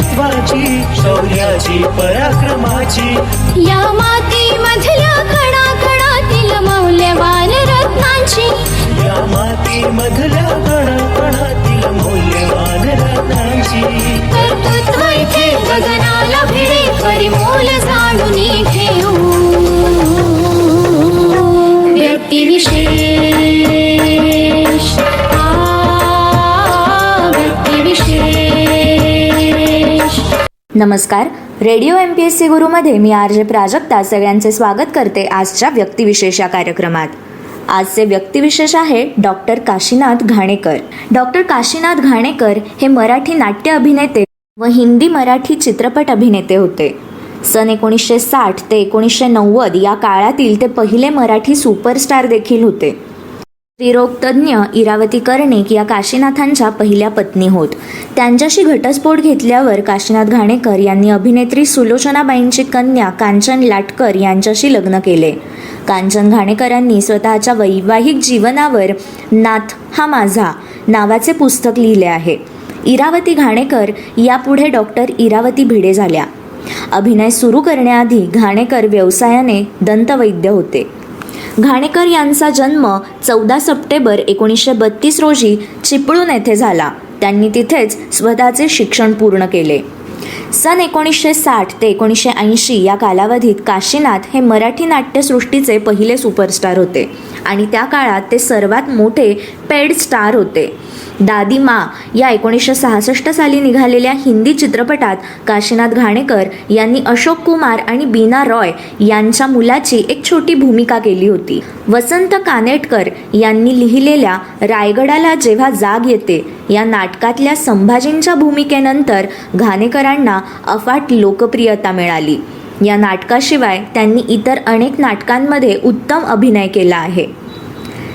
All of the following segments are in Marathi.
अस्तित्वाची शौर्याची पराक्रमाची. या मातीमधल्या कणा कणातील मौल्यवान रत्नांची. या माती मधल्या नमस्कार. Radio M P S C गुरुमध्ये मी आर जे प्राजक्ता सगळ्यांचे स्वागत करते आजच्या व्यक्तिविशेष या कार्यक्रमात. आजचे व्यक्तिविशेष आहे डॉक्टर काशीनाथ घाणेकर. डॉक्टर काशीनाथ घाणेकर हे मराठी नाट्य अभिनेते व हिंदी मराठी चित्रपट अभिनेते होते. सन एकोणीसशे साठ ते एकोणीसशे नव्वद या काळातील ते पहिले मराठी सुपरस्टार देखील होते. स्त्रीरोगतज्ञ इरावती कर्णिक या काशीनाथांच्या पहिल्या पत्नी होत. त्यांच्याशी घटस्फोट घेतल्यावर काशीनाथ घाणेकर यांनी अभिनेत्री सुलोचनाबाईंची कन्या कांचन लाटकर यांच्याशी लग्न केले. कांचन घाणेकरांनी स्वतःच्या वैवाहिक जीवनावर नाथ हा माझा नावाचे पुस्तक लिहिले आहे. इरावती घाणेकर यापुढे डॉक्टर इरावती भिडे झाल्या. अभिनय सुरू करण्याआधी घाणेकर व्यवसायाने दंतवैद्य होते. घाणेकर यांचा जन्म चौदा सप्टेंबर एकोणीसशे बत्तीस रोजी चिपळूण येथे झाला. त्यांनी तिथेच स्वतःचे शिक्षण पूर्ण केले. सन एकोणीसशे साठ ते एकोणीसशे ऐंशी या कालावधीत काशीनाथ हे मराठी नाट्यसृष्टीचे पहिले सुपरस्टार होते आणि त्या काळात ते सर्वात मोठे पेड स्टार होते. दादी मा या एकोणीसशे सहासष्ट साली निघालेल्या हिंदी चित्रपटात काशीनाथ घाणेकर यांनी अशोक कुमार आणि बीना रॉय यांच्या मुलाची एक छोटी भूमिका केली होती. वसंत कानेटकर यांनी लिहिलेल्या रायगडाला जेव्हा जाग येते या नाटकातल्या संभाजींच्या भूमिकेनंतर घाणेकरांना अफाट लोकप्रियता मिळाली. या नाटकाशिवाय त्यांनी इतर अनेक नाटकांमध्ये उत्तम अभिनय केला आहे.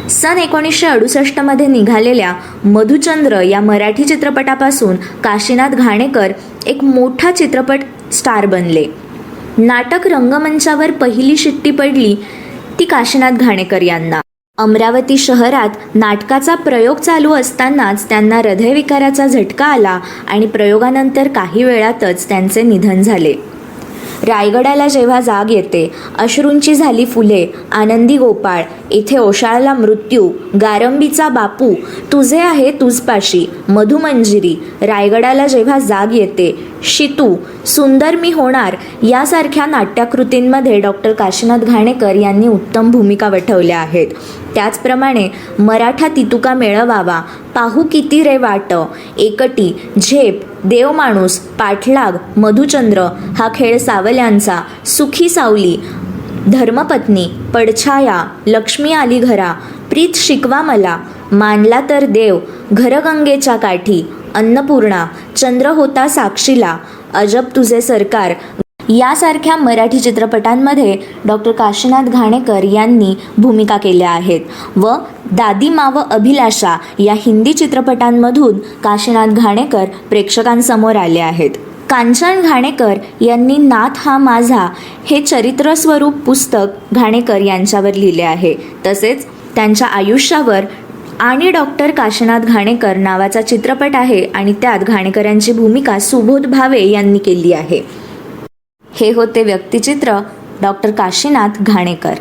सन एकोणीसशे अडुसष्टमध्ये निघालेल्या मधुचंद्र या मराठी चित्रपटापासून काशीनाथ घाणेकर एक मोठा चित्रपट स्टार बनले. नाटक रंगमंचावर पहिली शिट्टी पडली ती काशीनाथ घाणेकर यांना. अमरावती शहरात नाटकाचा प्रयोग चालू असतानाच त्यांना हृदयविकाराचा झटका आला आणि प्रयोगानंतर काही वेळातच त्यांचे निधन झाले. रायगडाला जेव्हा जाग येते अश्रूंची झाली फुले आनंदी गोपाळ इथे ओशाळला मृत्यू गारंबीचा बापू तुझे आहे तुझपाशी मधुमंजिरी रायगडाला जेव्हा जाग येते शितू सुंदर मी होणार यासारख्या नाट्यकृतींमध्ये डॉक्टर काशीनाथ घाणेकर यांनी उत्तम भूमिका वठवल्या आहेत. त्याचप्रमाणे मराठा तितुका मेळवावा पाहू किती रे वाट एकटी झेप देव माणूस पाठलाग मधुचंद्र हा खेळ सावल्यांचा सुखी सावली धर्मपत्नी पडछाया लक्ष्मी आली घरा प्रीत शिकवा मला मानला तर देव घरगंगेच्या काठी अन्नपूर्णा चंद्र होता साक्षीला अजब तुझे सरकार. यासारख्या मराठी चित्रपटांमध्ये डॉक्टर काशीनाथ घाणेकर यांनी भूमिका केल्या आहेत. व दादी माव अभिलाषा या हिंदी चित्रपटांमधून काशीनाथ घाणेकर प्रेक्षकांसमोर आले आहेत. कांचन घाणेकर यांनी नाथ हा माझा हे चरित्रस्वरूप पुस्तक घाणेकर यांच्यावर लिहिले आहे. तसेच त्यांच्या आयुष्यावर आणि डॉक्टर काशीनाथ घाणेकर नावाचा चित्रपट आहे आणि त्यात घाणेकरांची भूमिका सुबोध भावे यांनी केली आहे. हे होते व्यक्तिचित्र डॉक्टर काशीनाथ घाणेकर.